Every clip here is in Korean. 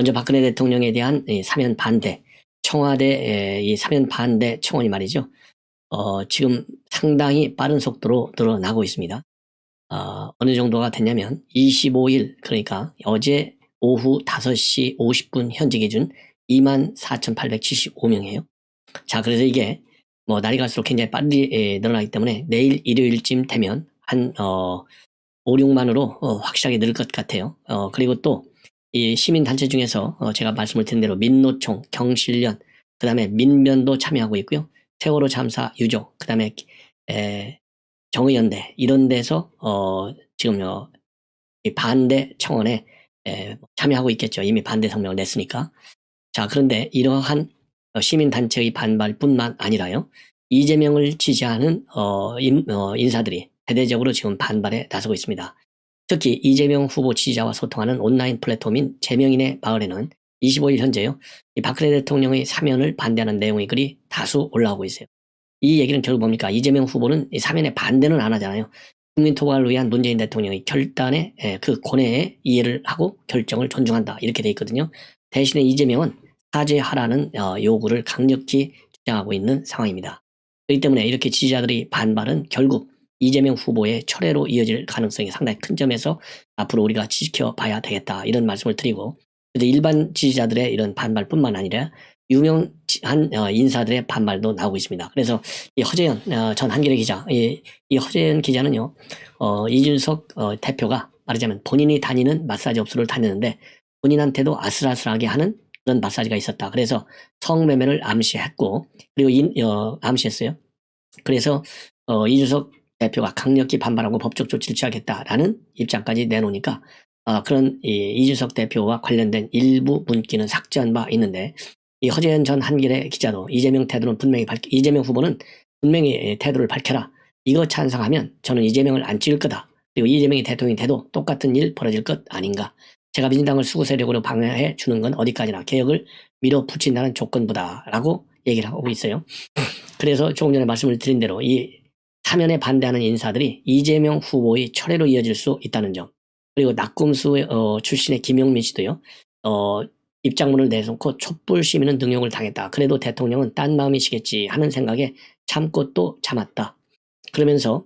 먼저 박근혜 대통령에 대한 이 사면 반대, 청와대 에, 이 사면 반대 청원이 말이죠. 어, 지금 상당히 빠른 속도로 늘어나고 있습니다. 어, 어느 정도가 됐냐면 25일 그러니까 어제 오후 5시 50분 현지 기준 24,875명이에요. 자, 그래서 이게 뭐 날이 갈수록 굉장히 빨리 에, 늘어나기 때문에 내일 일요일쯤 되면 한 어, 5, 6만으로 어, 확실하게 늘 것 같아요. 어, 그리고 또 이 시민단체 중에서 어, 제가 말씀을 드린 대로 민노총, 경실련, 그 다음에 민변도 참여하고 있고요. 세월호 참사 유족, 그 다음에 정의연대 이런 데서 어, 지금 어, 이 반대 청원에 에, 참여하고 있겠죠. 이미 반대 성명을 냈으니까. 자, 그런데 이러한 어, 시민단체의 반발뿐만 아니라요. 이재명을 지지하는 어, 인, 어, 인사들이 대대적으로 지금 반발에 나서고 있습니다. 특히 이재명 후보 지지자와 소통하는 온라인 플랫폼인 재명인의 마을에는 25일 현재요. 이 박근혜 대통령의 사면을 반대하는 내용의 글이 다수 올라오고 있어요. 이 얘기는 결국 뭡니까? 이재명 후보는 이 사면에 반대는 안 하잖아요. 국민 통합을 위한 문재인 대통령의 결단에 에, 그 권해에 이해를 하고 결정을 존중한다 이렇게 돼 있거든요. 대신에 이재명은 사죄하라는 어, 요구를 강력히 주장하고 있는 상황입니다. 그렇기 때문에 이렇게 지지자들이 반발은 결국 이재명 후보의 철회로 이어질 가능성이 상당히 큰 점에서 앞으로 우리가 지켜봐야 되겠다 이런 말씀을 드리고 그래도 일반 지지자들의 이런 반발뿐만 아니라 유명한 어, 인사들의 반발도 나오고 있습니다. 그래서 이 허재현 어, 전 한겨레 기자, 이, 이 허재현 기자는요, 어, 이준석 어, 대표가 말하자면 본인이 다니는 마사지 업소를 다니는데 본인한테도 아슬아슬하게 하는 그런 마사지가 있었다. 그래서 성매매를 암시했고 그리고 인, 어, 암시했어요. 그래서 어, 이준석 대표가 강력히 반발하고 법적 조치를 취하겠다라는 입장까지 내놓으니까 어, 그런 이, 이준석 대표와 관련된 일부 문기는 삭제한 바 있는데 이 허재현 전 한길의 기자도 이재명 태도는 분명히 밝 이재명 후보는 분명히 태도를 밝혀라. 이거 찬성하면 저는 이재명을 안 찍을 거다. 그리고 이재명이 대통령이 돼도 똑같은 일 벌어질 것 아닌가. 제가 민주당을 수구 세력으로 방해해 주는 건 어디까지나 개혁을 밀어붙인다는 조건보다라고 얘기를 하고 있어요. 그래서 조금 전에 말씀을 드린 대로 이 사면에 반대하는 인사들이 이재명 후보의 철회로 이어질 수 있다는 점. 그리고 낙검수 어, 출신의 김용민 씨도요. 어, 입장문을 내놓고 촛불 시민은 능욕을 당했다. 그래도 대통령은 딴 마음이시겠지 하는 생각에 참고 또 참았다. 그러면서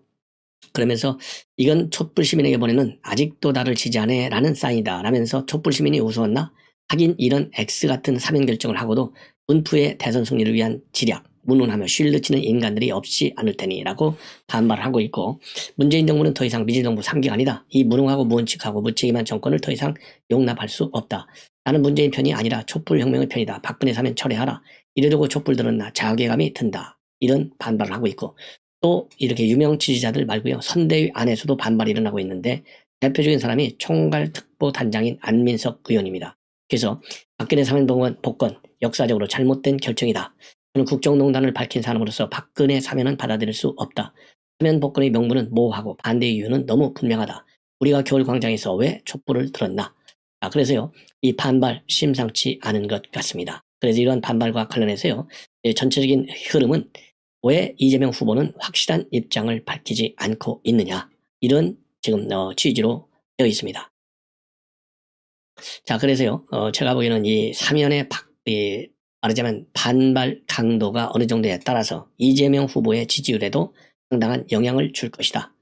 그러면서 이건 촛불 시민에게 보내는 아직도 나를 지지하네 라는 사인이다 라면서 촛불 시민이 우스웠나? 하긴 이런 X 같은 사면 결정을 하고도 은프의 대선 승리를 위한 지략 문운하며 쉴드 치는 인간들이 없지 않을 테니라고 반발하고 있고 문재인 정부는 더 이상 민주정부 3기가 아니다. 이 무능하고 무언칙하고 무책임한 정권을 더 이상 용납할 수 없다. 나는 문재인 편이 아니라 촛불혁명의 편이다. 박근혜 사면 철회하라. 이래두고 촛불 들은 나 자괴감이 든다. 이런 반발을 하고 있고 또 이렇게 유명 지지자들 말고요. 선대위 안에서도 반발이 일어나고 있는데 대표적인 사람이 총괄특보단장인 안민석 의원입니다. 그래서 박근혜 사면 복권 역사적으로 잘못된 결정이다. 저는 국정농단을 밝힌 사람으로서 박근혜 사면은 받아들일 수 없다. 사면 복권의 명분은 모호하고 반대 이유는 너무 분명하다. 우리가 겨울 광장에서 왜 촛불을 들었나? 아, 그래서요, 이 반발 심상치 않은 것 같습니다. 그래서 이러한 반발과 관련해서요, 전체적인 흐름은 왜 이재명 후보는 확실한 입장을 밝히지 않고 있느냐. 이런 지금 어, 취지로 되어 있습니다. 자, 그래서요, 어, 제가 보기에는 이 사면의 박, 이 말하자면 반발 강도가 어느 정도에 따라서 이재명 후보의 지지율에도 상당한 영향을 줄 것이다.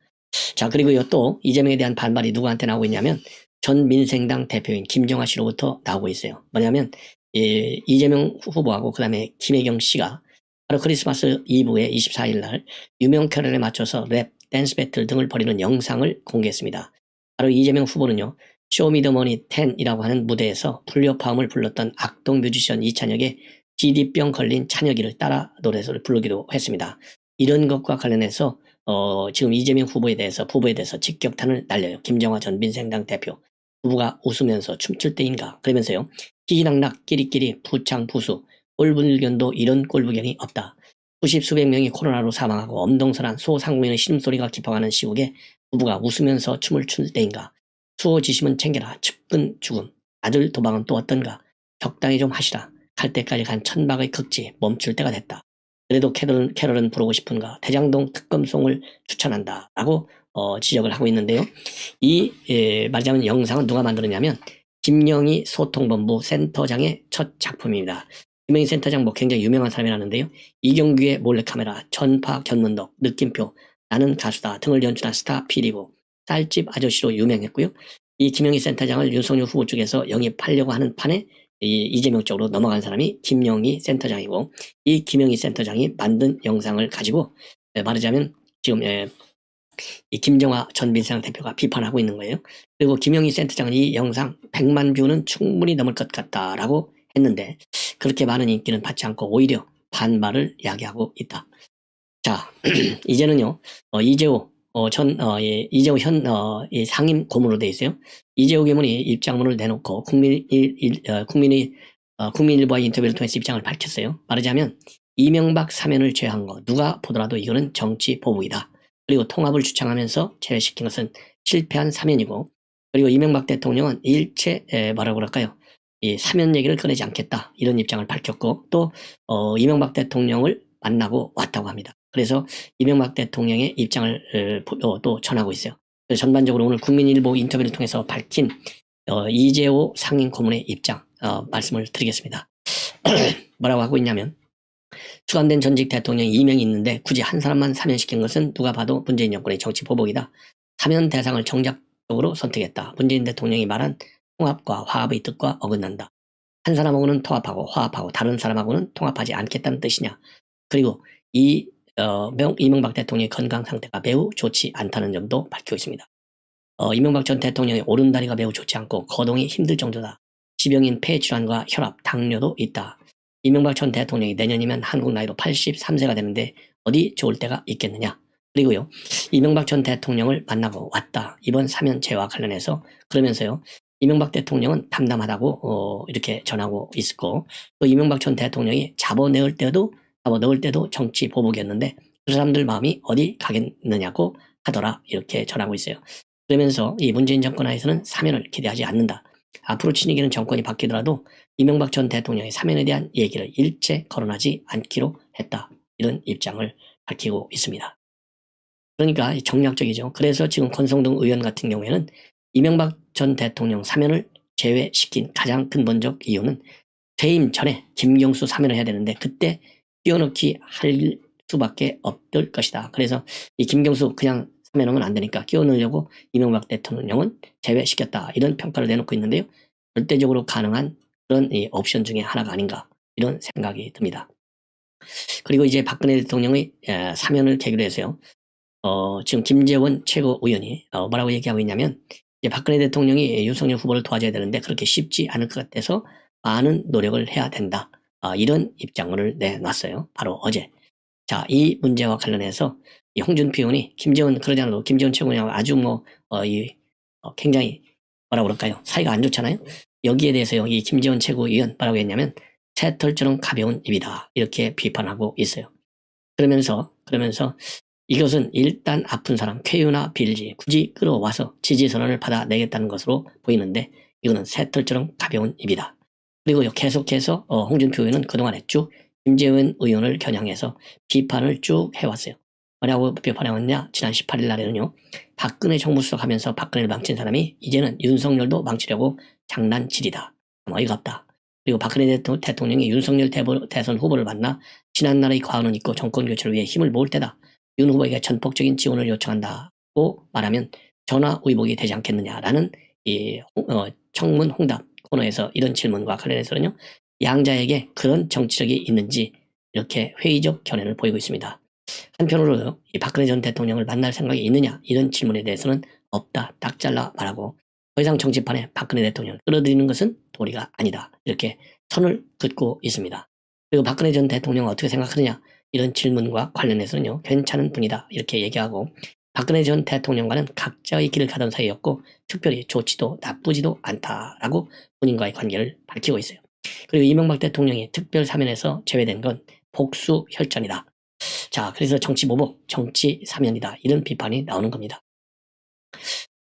자, 그리고요 또 이재명에 대한 반발이 누구한테 나오고 있냐면 전 민생당 대표인 김정아 씨로부터 나오고 있어요. 뭐냐면 이, 이재명 후보하고 그 다음에 김혜경 씨가 바로 크리스마스 이브에 24일 날 유명 캐럴에 맞춰서 랩, 댄스 배틀 등을 벌이는 영상을 공개했습니다. 바로 이재명 후보는요. 쇼미더머니 10이라고 하는 무대에서 불려파음을 불렀던 악동 뮤지션 이찬혁의 GD병 걸린 찬혁이를 따라 노래를 부르기도 했습니다. 이런 것과 관련해서 어, 지금 이재명 후보에 대해서 부부에 대해서 직격탄을 날려요. 김정화 전 민생당 대표. 부부가 웃으면서 춤출 때인가 그러면서요. 희희낙낙 끼리끼리 부창 부수 꼴불견도 이런 꼴불견이 없다. 수십 수백 명이 코로나로 사망하고 엄동설한 소상공인의 신음소리가 깊어가는 시국에 부부가 웃으면서 춤을 출 때인가 수호지심은 챙겨라. 측근 죽음. 아들 도망은 또 어떤가. 적당히 좀 하시라. 갈 때까지 간 천박의 극지 멈출 때가 됐다. 그래도 캐롤은, 캐롤은 부르고 싶은가. 대장동 특검송을 추천한다. 라고 어, 지적을 하고 있는데요. 이 예, 말하자면 영상은 누가 만들었냐면 김영희 소통본부 센터장의 첫 작품입니다. 김영희 센터장 뭐 굉장히 유명한 사람이라는데요. 이경규의 몰래카메라, 전파 견문덕, 느낌표, 나는 가수다 등을 연출한 스타 PD고 쌀집 아저씨로 유명했고요. 이 김영희 센터장을 윤석열 후보 쪽에서 영입하려고 하는 판에 이 이재명 쪽으로 넘어간 사람이 김영희 센터장이고 이 김영희 센터장이 만든 영상을 가지고 예, 말하자면 지금 예, 이 김정화 전 민주당 대표가 비판하고 있는 거예요. 그리고 김영희 센터장은 이 영상 100만 뷰는 충분히 넘을 것 같다라고 했는데 그렇게 많은 인기는 받지 않고 오히려 반발을 야기하고 있다. 자, 이제는요, 어, 이재호, 어, 전, 어, 예, 이재호 현, 어, 이 상임 고문으로 돼 있어요. 이재호 괴문이 입장문을 내놓고 국민, 일, 일, 어, 국민의, 어, 국민일보와의 인터뷰를 통해서 입장을 밝혔어요. 말하자면, 이명박 사면을 제외한 거, 누가 보더라도 이거는 정치 보복이다. 그리고 통합을 주창하면서 제외시킨 것은 실패한 사면이고, 그리고 이명박 대통령은 일체, 에, 뭐라고 그럴까요? 이 사면 얘기를 꺼내지 않겠다. 이런 입장을 밝혔고, 또, 어, 이명박 대통령을 만나고 왔다고 합니다. 그래서 이명박 대통령의 입장을 어, 어, 또 전하고 있어요. 전반적으로 오늘 국민일보 인터뷰를 통해서 밝힌 어, 이재호 상임 고문의 입장 어, 말씀을 드리겠습니다. 뭐라고 하고 있냐면 수감된 전직 대통령 2명이 있는데 굳이 한 사람만 사면시킨 것은 누가 봐도 문재인 정권의 정치 보복이다. 사면 대상을 정작적으로 선택했다. 문재인 대통령이 말한 통합과 화합의 뜻과 어긋난다. 한 사람하고는 통합하고 화합하고 다른 사람하고는 통합하지 않겠다는 뜻이냐. 그리고 이 어, 명, 이명박 대통령의 건강 상태가 매우 좋지 않다는 점도 밝히고 있습니다. 어, 이명박 전 대통령의 오른다리가 매우 좋지 않고 거동이 힘들 정도다. 지병인 폐질환과 혈압, 당뇨도 있다. 이명박 전 대통령이 내년이면 한국 나이로 83세가 되는데 어디 좋을 때가 있겠느냐. 그리고요, 이명박 전 대통령을 만나고 왔다. 이번 사면제와 관련해서 그러면서요, 이명박 대통령은 담담하다고 어, 이렇게 전하고 있었고 또 이명박 전 대통령이 잡아내을 때도 잡아 넣을 때도 정치 보복이었는데 그 사람들 마음이 어디 가겠느냐고 하더라 이렇게 전하고 있어요. 그러면서 이 문재인 정권 하에서는 사면을 기대하지 않는다. 앞으로 친이기는 정권이 바뀌더라도 이명박 전 대통령의 사면에 대한 얘기를 일체 거론하지 않기로 했다. 이런 입장을 밝히고 있습니다. 그러니까 정략적이죠. 그래서 지금 권성동 의원 같은 경우에는 이명박 전 대통령 사면을 제외시킨 가장 근본적 이유는 퇴임 전에 김경수 사면을 해야 되는데 그때 끼워넣기 할 수밖에 없을 것이다. 그래서 이 김경수 그냥 사면하면 안 되니까 끼워넣으려고 이명박 대통령은 제외시켰다. 이런 평가를 내놓고 있는데요. 절대적으로 가능한 그런 이 옵션 중에 하나가 아닌가 이런 생각이 듭니다. 그리고 이제 박근혜 대통령의 에, 사면을 계기로 해서요. 어, 지금 김재원 최고위원이 어, 뭐라고 얘기하고 있냐면 이제 박근혜 대통령이 윤석열 후보를 도와줘야 되는데 그렇게 쉽지 않을 것 같아서 많은 노력을 해야 된다. 어, 이런 입장문을 내놨어요. 바로 어제. 자, 이 문제와 관련해서 이 홍준표 의원이 김재원 그러지 않아도 김재원 최고위원하고 아주 뭐, 어, 이, 어, 굉장히 뭐라고 그럴까요? 사이가 안 좋잖아요? 여기에 대해서요, 이 김재원 최고위원 뭐라고 했냐면 새털처럼 가벼운 입이다. 이렇게 비판하고 있어요. 그러면서, 그러면서 이것은 일단 아픈 사람, 쾌유나 빌지 굳이 끌어와서 지지선언을 받아내겠다는 것으로 보이는데 이거는 새털처럼 가벼운 입이다. 그리고 계속해서 어, 홍준표 의원은 그동안에 쭉 김재원 의원을 겨냥해서 비판을 쭉 해왔어요. 뭐라고 비판해왔냐? 지난 18일 날에는요. 박근혜 정부 수석 하면서 박근혜를 망친 사람이 이제는 윤석열도 망치려고 장난질이다. 어이가 없다. 그리고 박근혜 대통령이 윤석열 대선 후보를 만나 지난 날의 과언은 있고 정권 교체를 위해 힘을 모을 때다. 윤 후보에게 전폭적인 지원을 요청한다고 말하면 전화 의복이 되지 않겠느냐라는 이 어, 청문 홍답 코너에서 이런 질문과 관련해서는요 양자에게 그런 정치력이 있는지 이렇게 회의적 견해를 보이고 있습니다. 한편으로 이 박근혜 전 대통령을 만날 생각이 있느냐 이런 질문에 대해서는 없다 딱 잘라 말하고 더 이상 정치판에 박근혜 대통령을 끌어들이는 것은 도리가 아니다 이렇게 선을 긋고 있습니다. 그리고 박근혜 전 대통령은 어떻게 생각하느냐 이런 질문과 관련해서는요, 괜찮은 분이다. 이렇게 얘기하고, 박근혜 전 대통령과는 각자의 길을 가던 사이였고, 특별히 좋지도 나쁘지도 않다라고 본인과의 관계를 밝히고 있어요. 그리고 이명박 대통령이 특별 사면에서 제외된 건 복수 혈전이다. 자, 그래서 정치 보복, 정치 사면이다. 이런 비판이 나오는 겁니다.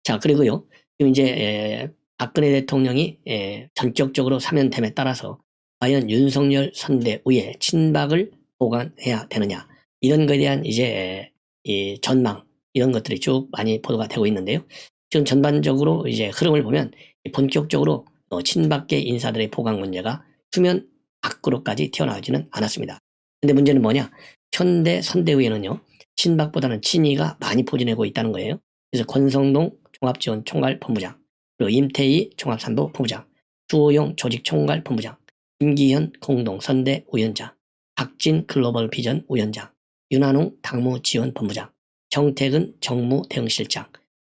자, 그리고요, 지금 이제, 에, 박근혜 대통령이 에, 전격적으로 사면됨에 따라서 과연 윤석열 선대위의 친박을 보관해야 되느냐 이런 것에 대한 이제 이 전망 이런 것들이 쭉 많이 보도가 되고 있는데요. 지금 전반적으로 이제 흐름을 보면 본격적으로 어, 친박계 인사들의 보강 문제가 수면 밖으로까지 튀어나오지는 않았습니다. 근데 문제는 뭐냐? 현대 선대위에는요, 친박보다는 친이가 많이 포진하고 있다는 거예요. 그래서 권성동 종합지원 총괄 본부장, 그리고 임태희 종합산부 본부장, 주호용 조직 총괄 본부장, 김기현 공동선대 위원장, 박진 글로벌 비전 위원장, 윤한홍 당무 지원 본부장, 정태근 정무 대응실장,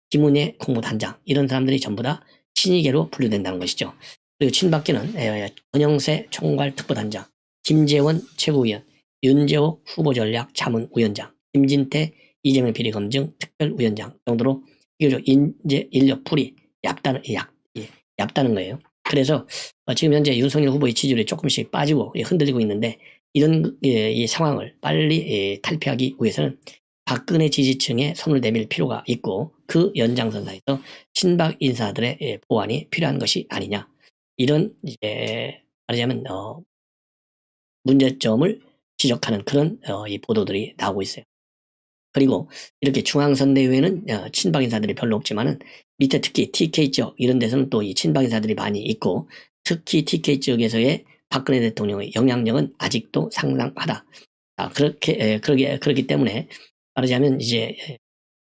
김은혜 국무단장 이런 사람들이 전부 다 친이계로 분류된다는 것이죠. 그리고 친박계는 에, 권영세 총괄특보단장, 김재원 최고위원, 윤재옥 후보전략 자문위원장, 김진태 이재명 비리검증 특별위원장 정도로 비교적 인재 인력 풀이 얕다는 약, 예, 얕다는 거예요. 그래서 어, 지금 현재 윤석열 후보의 지지율이 조금씩 빠지고 예, 흔들리고 있는데 이런 예, 이 상황을 빨리 예, 탈피하기 위해서는 박근혜 지지층에 손을 내밀 필요가 있고 그 연장선상에서 친박 인사들의 예, 보완이 필요한 것이 아니냐 이런 이제 말하자면 어, 문제점을 지적하는 그런 어, 이 보도들이 나오고 있어요. 그리고 이렇게 중앙선대위에는 어, 친박 인사들이 별로 없지만은 밑에 특히 TK 지역 이런 데서는 또 이 친박 인사들이 많이 있고 특히 TK 지역에서의 박근혜 대통령의 영향력은 아직도 상당하다. 아, 그렇게 에, 그러기 그렇기 때문에 말하자면 이제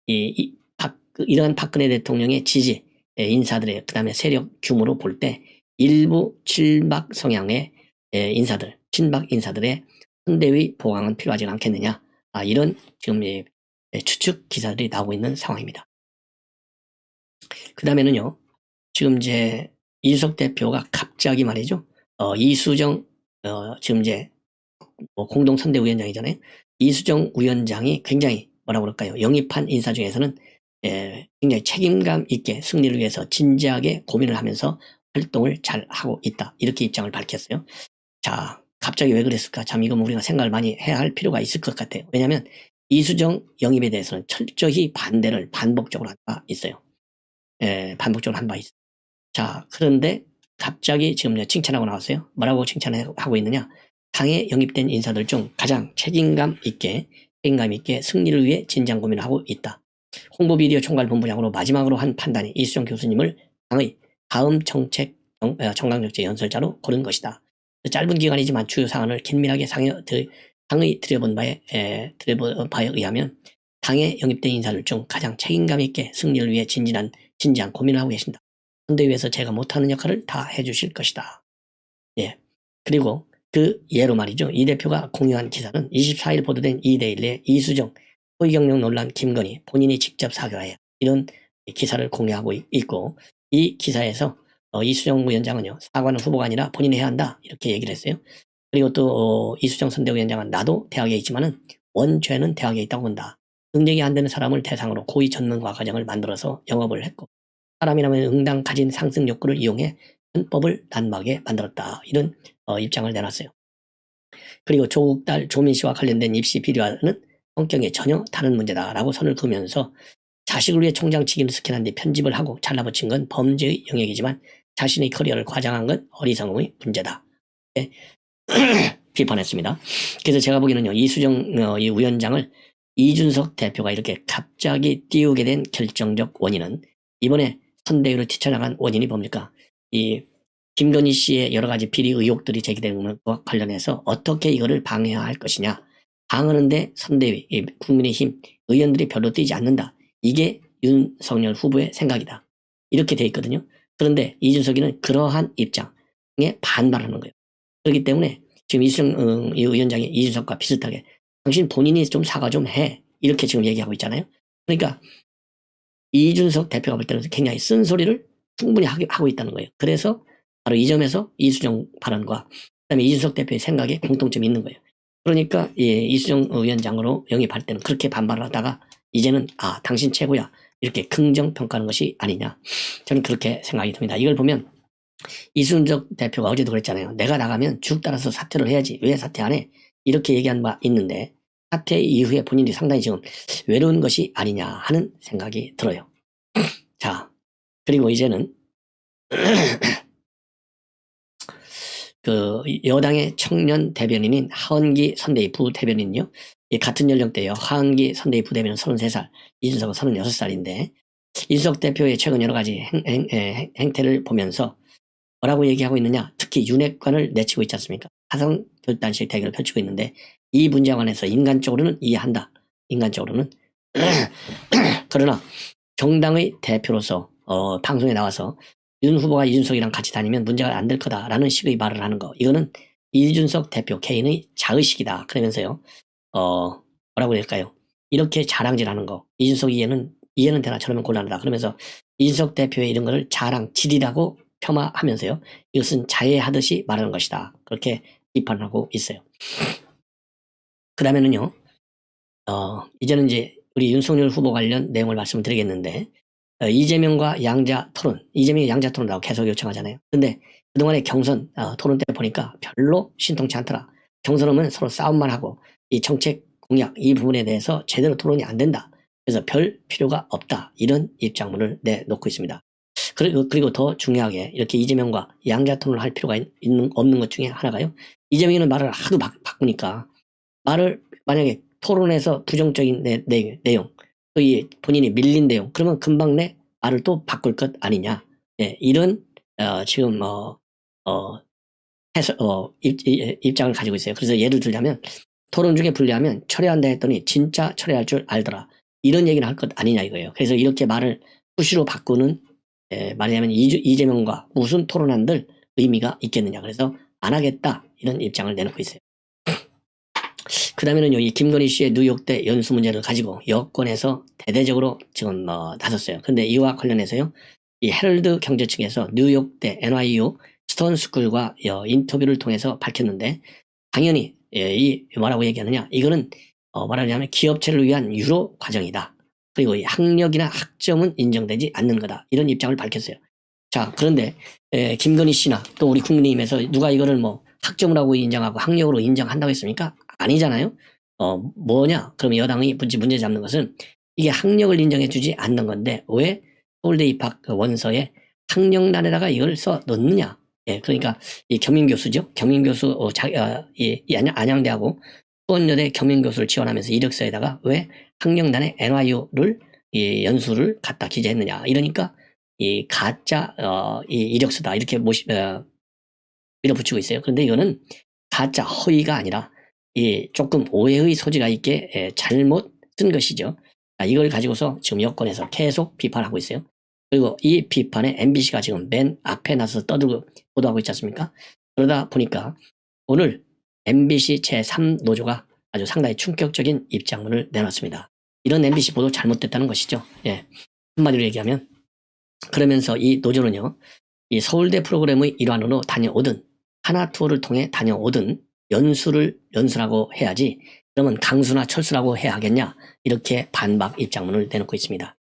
이, 이 박, 그 이러한 박근혜 대통령의 지지 에, 인사들의 그다음에 세력 규모로 볼 때 일부 친박 성향의 에, 인사들, 친박 인사들의 선대위 보강은 필요하지 않겠느냐. 아, 이런 지금 이, 에, 추측 기사들이 나오고 있는 상황입니다. 그 다음에는요, 지금 이제 이준석 대표가 갑자기 말이죠, 어, 이수정, 어, 지금 이제 뭐 공동 선대위원장이잖아요. 이수정 위원장이 굉장히 뭐라고 그럴까요? 영입한 인사 중에서는 에, 굉장히 책임감 있게 승리를 위해서 진지하게 고민을 하면서 활동을 잘 하고 있다. 이렇게 입장을 밝혔어요. 자, 갑자기 왜 그랬을까? 참 이건 우리가 생각을 많이 해야 할 필요가 있을 것 같아요. 왜냐하면 이수정 영입에 대해서는 철저히 반대를 반복적으로 한 바 있어요. 에, 반복적으로 한 바 있어요. 자, 그런데 갑자기 지금 칭찬하고 나왔어요. 뭐라고 칭찬하고 있느냐? 당에 영입된 인사들 중 가장 책임감 있게 책임감 있게 승리를 위해 진장 고민을 하고 있다. 홍보 비디오 총괄 본부장으로 마지막으로 한 판단이 이수정 교수님을 당의 다음 정책 정, 어, 정강정책 연설자로 고른 것이다. 짧은 기간이지만 주요 사안을 긴밀하게 상여, 들, 당의 들여본 바에 에, 들여본 바에 의하면 당에 영입된 인사들 중 가장 책임감 있게 승리를 위해 진진한 진지한 고민을 하고 계신다. 선대위에서 제가 못하는 역할을 다 해주실 것이다. 예. 그리고 그 예로 말이죠. 이 대표가 공유한 기사는 24일 보도된 이데일리의 이수정 호의 경력 논란 김건희 본인이 직접 사과해 이런 기사를 공유하고 있- 있고 이 기사에서 어, 이수정 위원장은요 사과는 후보가 아니라 본인이 해야 한다 이렇게 얘기를 했어요. 그리고 또 어, 이수정 선대위원장은 나도 대학에 있지만은 원죄는 대학에 있다고 본다. 능력이 안 되는 사람을 대상으로 고위 전문가 과정을 만들어서 영업을 했고 사람이라면 응당 가진 상승 욕구를 이용해 헌법을 난막에 만들었다. 이런 어, 입장을 내놨어요. 그리고 조국 딸 조민 씨와 관련된 입시 비리와는 성격이 전혀 다른 문제다라고 선을 그으면서 자식을 위해 총장 직임을 스캔한 뒤 편집을 하고 잘라붙인 건 범죄의 영역이지만 자신의 커리어를 과장한 건 어리석음의 문제다. 네. 비판했습니다. 그래서 제가 보기에는요, 이수정 어, 이 위원장을 이준석 대표가 이렇게 갑자기 띄우게 된 결정적 원인은 이번에 선대위를 뛰쳐나간 원인이 뭡니까? 이 김건희 씨의 여러 가지 비리 의혹들이 제기되는 것과 관련해서 어떻게 이거를 방해해야 할 것이냐. 방하는데 선대위, 이 국민의힘 의원들이 별로 뛰지 않는다. 이게 윤석열 후보의 생각이다. 이렇게 돼 있거든요. 그런데 이준석이는 그러한 입장에 반발하는 거예요. 그렇기 때문에 지금 이수정 어, 이 위원장이 이준석과 비슷하게 당신 본인이 좀 사과 좀 해. 이렇게 지금 얘기하고 있잖아요. 그러니까 이준석 대표가 볼 때는 굉장히 쓴소리를 충분히 하고 있다는 거예요. 그래서 바로 이 점에서 이수정 발언과 그다음에 이준석 대표의 생각에 공통점이 있는 거예요. 그러니까 예, 이수정 위원장으로 영입할 때는 그렇게 반발을 하다가 이제는 아 당신 최고야 이렇게 긍정 평가하는 것이 아니냐 저는 그렇게 생각이 듭니다. 이걸 보면 이순적 대표가 어제도 그랬잖아요. 내가 나가면 쭉 따라서 사퇴를 해야지 왜 사퇴 안 해? 이렇게 얘기한 바 있는데 사퇴 이후에 본인이 상당히 지금 외로운 것이 아니냐 하는 생각이 들어요. 자 그리고 이제는 그 여당의 청년 대변인인 하은기 선대위 부대변인요. 이 같은 연령대예요. 하은기 선대위 부대변인 33살, 이준석은 36살인데 이준석 대표의 최근 여러 가지 행, 행, 행, 행태를 보면서 뭐라고 얘기하고 있느냐? 특히 윤핵관을 내치고 있지 않습니까? 화성 결단식 대결을 펼치고 있는데 이 문제에 관해서 인간적으로는 이해한다. 인간적으로는 그러나 정당의 대표로서 어, 방송에 나와서 윤 후보가 이준석이랑 같이 다니면 문제가 안 될 거다라는 식의 말을 하는 거. 이거는 이준석 대표 개인의 자의식이다 그러면서요. 어 뭐라고 할까요? 이렇게 자랑질하는 거. 이준석 이해는 이해는 되나 저러면 곤란하다 그러면서 이준석 대표의 이런 거를 자랑 질이라고 폄하하면서요. 이것은 자해하듯이 말하는 것이다. 그렇게 비판하고 있어요. 그 다음에는요 어 이제는 이제 우리 윤석열 후보 관련 내용을 말씀드리겠는데 어, 이재명과 양자 토론, 이재명이 양자 토론이라고 계속 요청하잖아요. 근데 그동안의 경선 어, 토론 때 보니까 별로 신통치 않더라. 경선하면 서로 싸움만 하고 이 정책 공약 이 부분에 대해서 제대로 토론이 안 된다. 그래서 별 필요가 없다. 이런 입장문을 내놓고 있습니다. 그리고, 그리고 더 중요하게 이렇게 이재명과 양자 토론을 할 필요가 있- 있는, 없는 것 중에 하나가요. 이재명이는 말을 하도 바, 바꾸니까 말을 만약에 토론에서 부정적인 내, 내, 내용 또 이 본인이 밀린 내용 그러면 금방 내 말을 또 바꿀 것 아니냐 예, 이런 어, 지금 어, 어, 해서, 어, 입, 이- 입장을 가지고 있어요. 그래서 예를 들자면 토론 중에 분리하면 철회한다 했더니 진짜 철회할 줄 알더라 이런 얘기를 할 것 아니냐 이거예요. 그래서 이렇게 말을 푸시로 바꾸는 에, 말하자면 이재명과 무슨 토론한들 의미가 있겠느냐 그래서 안 하겠다 이런 입장을 내놓고 있어요. 그 다음에는 이 김건희 씨의 뉴욕대 연수 문제를 가지고 여권에서 대대적으로 지금 어, 나섰어요. 근데 이와 관련해서요, 이 헤럴드 경제 측에서 뉴욕대 NYU 스톤 스쿨과 어, 인터뷰를 통해서 밝혔는데, 당연히 예, 이 뭐라고 얘기하느냐, 이거는 어, 말하자면 기업체를 위한 유로 과정이다. 그리고 이 학력이나 학점은 인정되지 않는 거다. 이런 입장을 밝혔어요. 자, 그런데 에, 김건희 씨나 또 우리 국민의힘에서 누가 이거를 뭐 학점으로 인정하고 학력으로 인정한다고 했습니까? 아니잖아요. 어, 뭐냐? 그럼 여당이 문제, 잡는 것은 이게 학력을 인정해 주지 않는 건데 왜 서울대 입학 그 원서에 학력란에다가 이걸 써 넣느냐? 예, 그러니까 이 겸임교수죠. 겸임교수 어, 자, 어, 이, 이 안양, 안양대하고 수원여대 겸임교수를 지원하면서 이력서에다가 왜 학력란에 NYU를 이 연수를 갖다 기재했느냐? 이러니까 이 가짜 어, 이 이력서다 이렇게 모시 어, 밀어붙이고 있어요. 그런데 이거는 가짜 허위가 아니라 이 조금 오해의 소지가 있게 에, 잘못 쓴 것이죠. 자, 이걸 가지고서 지금 여권에서 계속 비판하고 있어요. 그리고 이 비판에 MBC가 지금 맨 앞에 나서서 떠들고 보도하고 있지 않습니까? 그러다 보니까 오늘 MBC 제3노조가 아주 상당히 충격적인 입장문을 내놨습니다. 이런 MBC 보도 잘못됐다는 것이죠. 예. 한마디로 얘기하면 그러면서 이 노조는요, 이 서울대 프로그램의 일환으로 다녀오든 하나 투어를 통해 다녀오든 연수를 연수라고 해야지 그러면 강수나 철수라고 해야 하겠냐 이렇게 반박 입장문을 내놓고 있습니다.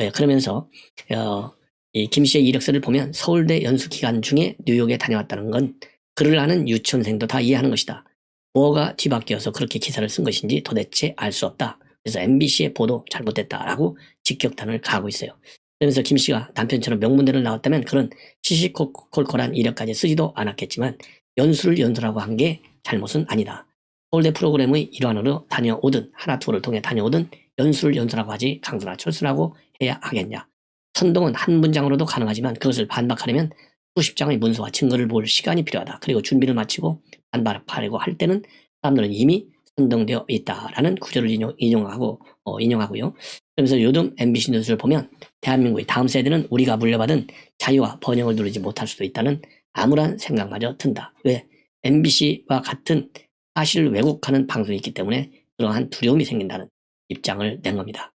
예, 그러면서 어, 이 김 씨의 이력서를 보면 서울대 연수 기간 중에 뉴욕에 다녀왔다는 건 글을 아는 유치원생도 다 이해하는 것이다. 뭐가 뒤바뀌어서 그렇게 기사를 쓴 것인지 도대체 알 수 없다. 그래서 MBC의 보도 잘못됐다라고 직격탄을 가하고 있어요. 그러면서 김 씨가 남편처럼 명문대를 나왔다면 그런 시시콜콜한 이력까지 쓰지도 않았겠지만 연수를 연수라고 한 게 잘못은 아니다. 서울대 프로그램의 일환으로 다녀오든 하나 투어를 통해 다녀오든 연수를 연수라고 하지 강수나 철수라고 해야 하겠냐. 선동은 한 문장으로도 가능하지만 그것을 반박하려면 수십 장의 문서와 증거를 볼 시간이 필요하다. 그리고 준비를 마치고 반박하려고 할 때는 사람들은 이미 선동되어 있다라는 구절을 인용, 인용 하고 어, 인용하고요. 그러면서 요즘 MBC 뉴스를 보면 대한민국의 다음 세대는 우리가 물려받은 자유와 번영을 누리지 못할 수도 있다는 암울한 생각마저 든다. 왜? MBC와 같은 사실을 왜곡하는 방송이 있기 때문에 그러한 두려움이 생긴다는 입장을 낸 겁니다.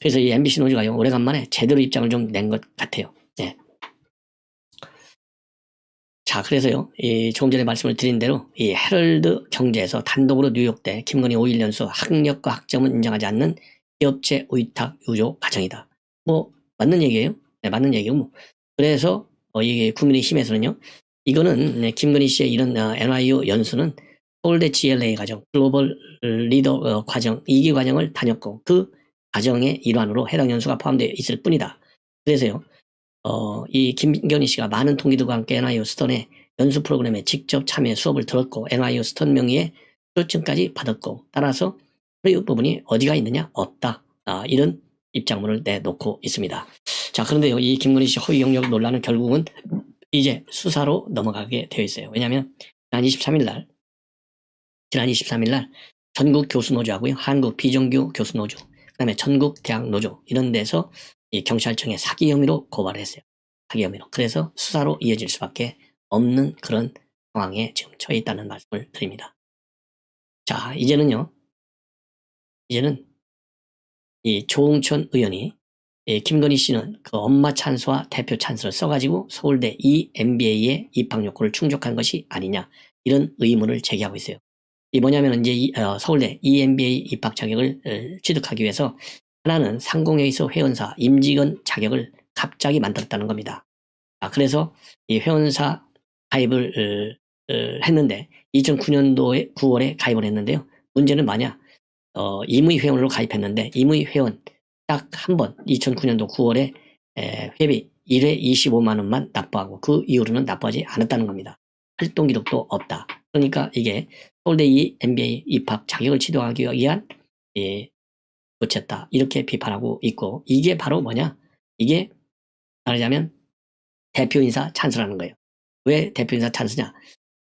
그래서 이 MBC 노조가요, 오래간만에 제대로 입장을 좀 낸 것 같아요. 자, 그래서요, 이 조금 전에 말씀을 드린 대로 이 헤럴드 경제에서 단독으로 뉴욕대 김건희 5일 연수 학력과 학점은 인정하지 않는 기업체 의탁 유조 과정이다. 뭐 맞는 얘기예요. 네, 맞는 얘기고 뭐. 그래서 어, 이게 국민의힘에서는요, 이거는 네, 김건희 씨의 이런 어, NYU 연수는 서울대 GLA 과정, 글로벌 리더 어, 과정, 2기 과정을 다녔고 그 과정의 일환으로 해당 연수가 포함되어 있을 뿐이다. 그래서요, 어, 이 김건희 씨가 많은 동기들과 함께 NYU 스턴의 연수 프로그램에 직접 참여 수업을 들었고 NYU 스턴 명의의 수료증까지 받았고 따라서 그 부분이 어디가 있느냐? 없다. 아, 이런 입장문을 내놓고 있습니다. 자, 그런데요, 이 김건희 씨 허위 영역 논란은 결국은 이제 수사로 넘어가게 되어 있어요. 왜냐하면 지난 23일 날 지난 23일 날 전국 교수노조하고요. 한국 비정규 교수노조 그다음에 전국 대학 노조 이런 데서 이 경찰청에 사기 혐의로 고발을 했어요. 사기 혐의로. 그래서 수사로 이어질 수밖에 없는 그런 상황에 지금 처해 있다는 말씀을 드립니다. 자, 이제는요. 이제는 이 조홍천 의원이 이 김건희 씨는 그 엄마 찬스와 대표 찬스를 써가지고 서울대 EMBA의 입학 요건을 충족한 것이 아니냐 이런 의문을 제기하고 있어요. 이 뭐냐면 이제 이, 어, 서울대 EMBA 입학 자격을 어, 취득하기 위해서 하나는 상공회의소 회원사 임직원 자격을 갑자기 만들었다는 겁니다. 아, 그래서 이 회원사 가입을 어, 어, 했는데 2009년도에 9월에 가입을 했는데요. 문제는 뭐냐? 어, 임의 회원으로 가입했는데 임의 회원 딱 한 번 2009년도 9월에 에, 회비 1회 25만 원만 납부하고 그 이후로는 납부하지 않았다는 겁니다. 활동 기록도 없다. 그러니까 이게 서울대 이 MBA 입학 자격을 취득하기 위한 예, 조치였다. 이렇게 비판하고 있고 이게 바로 뭐냐? 이게 말하자면 대표인사 찬스라는 거예요. 왜 대표인사 찬스냐?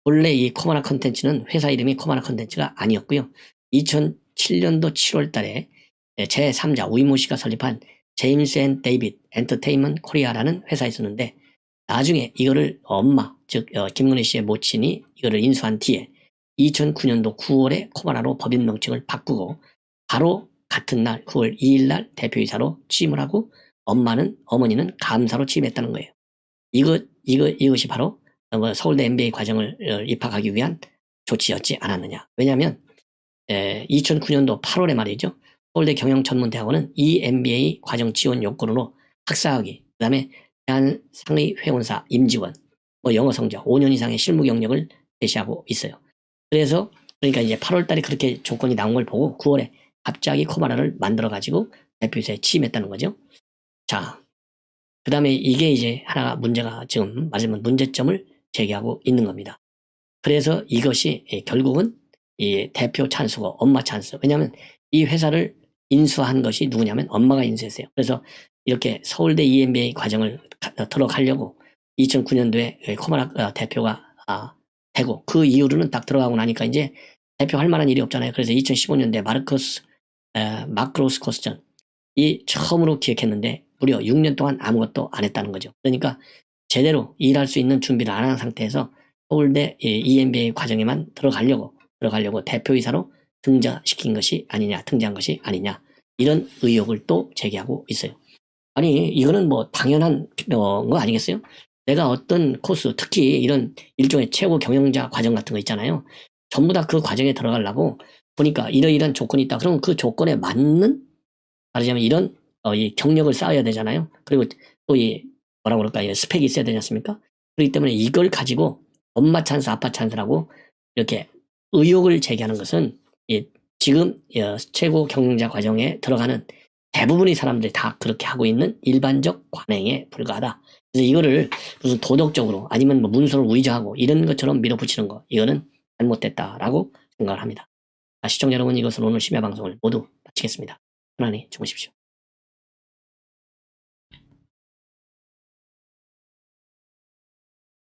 원래 이 코마나 컨텐츠는 회사 이름이 코마나 컨텐츠가 아니었고요. 2007년도 7월 달에 제3자 우이모 씨가 설립한 제임스 앤 데이빗 엔터테인먼트 코리아라는 회사에 있었는데 나중에 이거를 엄마 즉 어, 김건희 씨의 모친이 이거를 인수한 뒤에 2009년도 9월에 코바나로 법인 명칭을 바꾸고 바로 같은 날 9월 2일 날 대표이사로 취임을 하고 엄마는 어머니는 감사로 취임했다는 거예요. 이것 이거 이것이 바로 어, 서울대 MBA 과정을 어, 입학하기 위한 조치였지 않았느냐. 왜냐하면 2009년도 8월에 말이죠. 서울대 경영전문대학원은 이 MBA 과정 지원 요건으로 학사학위, 그다음에 대한 상위 회원사 임직원, 뭐 영어 성적 5년 이상의 실무 경력을 제시하고 있어요. 그래서 그러니까 이제 8월 달에 그렇게 조건이 나온 걸 보고 9월에 갑자기 코바나를 만들어 가지고 대표이사에 취임했다는 거죠. 자, 그 다음에 이게 이제 하나가 문제가 지금 말하자면 문제점을 제기하고 있는 겁니다. 그래서 이것이 예, 결국은 이 대표 찬스고 엄마 찬스. 왜냐하면 이 회사를 인수한 것이 누구냐면 엄마가 인수했어요. 그래서 이렇게 서울대 EMBA 과정을 가- 들어가려고 2009년도에 코마라 어, 대표가 아, 되고 그 이후로는 딱 들어가고 나니까 이제 대표 할 만한 일이 없잖아요. 그래서 2015년도에 마르코스 에, 마크로스 코스전 이 처음으로 기획했는데 무려 6년 동안 아무것도 안 했다는 거죠. 그러니까 제대로 일할 수 있는 준비를 안 한 상태에서 서울대 이 EMBA 과정에만 들어가려고 들어가려고 대표이사로 등장시킨 것이 아니냐, 등장한 것이 아니냐 이런 의혹을 또 제기하고 있어요. 아니 이거는 뭐 당연한 어, 거 아니겠어요? 내가 어떤 코스, 특히 이런 일종의 최고 경영자 과정 같은 거 있잖아요. 전부 다 그 과정에 들어가려고 보니까 이러이러한 조건이 있다. 그럼 그 조건에 맞는 말하자면 이런 어, 이 경력을 쌓아야 되잖아요. 그리고 또 이 뭐라 그럴까 이 스펙이 있어야 되지 않습니까? 그렇기 때문에 이걸 가지고 엄마 찬스, 아빠 찬스라고 이렇게 의혹을 제기하는 것은 이 지금 어, 최고 경영자 과정에 들어가는 대부분의 사람들이 다 그렇게 하고 있는 일반적 관행에 불과하다. 그래서 이거를 무슨 도덕적으로 아니면 뭐 문서를 위조하고 이런 것처럼 밀어붙이는 거 이거는 잘못됐다라고 생각을 합니다. 자, 시청자 여러분 이것은 오늘 심야 방송을 모두 마치겠습니다. 편안히 주무십시오.